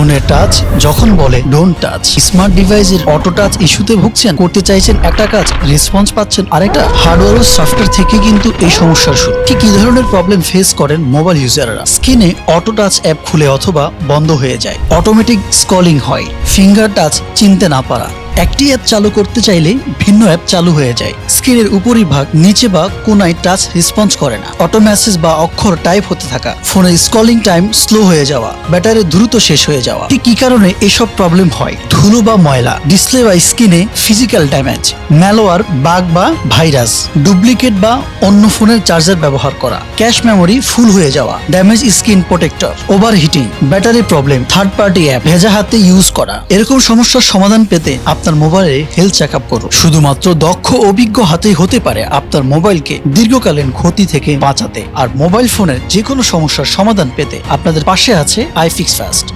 ফোনে টাচ যখন বলে ডোন্ট টাচ স্মার্ট ডিভাইসের অটো টাচ ইস্যুতে ভুগছেন, করতে চাইছেন একটা কাজ রেসপন্স পাচ্ছেন আরেকটা। হার্ডওয়্যার ও সফটওয়্যার থেকে কিন্তু এই সমস্যার শুরু। ঠিক কি ধরনের প্রবলেম ফেস করেন মোবাইল ইউজাররা স্ক্রিনে অটো টাচ অ্যাপ খুলে অথবা বন্ধ হয়ে যায়। অটোমেটিক স্কলিং হয়। ফিঙ্গার টাচ চিনতে না পারা। একটি অ্যাপ চালু করতে চাইলে ভিন্ন অ্যাপ চালু হয়ে যায়। স্ক্রিনের উপরিভাগ, নিচে বা কোনায় টাচ রেসপন্স করে না। অটো মেসেজ বা অক্ষর টাইপ হতে থাকা। ফোনের স্কলিং টাইম স্লো হয়ে যাওয়া। ব্যাটারি দ্রুত শেষ হয়ে যাওয়া। ঠিক কি কারণে এসব প্রবলেম হয়? ধুলো বা ময়লা ডিসপ্লে বা স্ক্রিনে ফিজিক্যাল ড্যামেজ ম্যালোয়ার বাগ বা ভাইরাস ডুপ্লিকেট বা অন্য ফোনের চার্জার ব্যবহার করা ক্যাশ মেমোরি ফুল হয়ে যাওয়া damage screen protector overheating battery problem third party app ভেজা হাতে ইউজ করা। এরকম সমস্যার সমাধান পেতে আপনার মোবাইলে হেলথ চেক আপ করুন। শুধুমাত্র দক্ষ অভিজ্ঞ হাতেই হতে পারে আপনার মোবাইলকে দীর্ঘকালীন ক্ষতি থেকে বাঁচাতে। আর মোবাইল ফোনের যে কোনো সমস্যার সমাধান পেতে আপনাদের পাশে আছে আইফিক্স ফাস্ট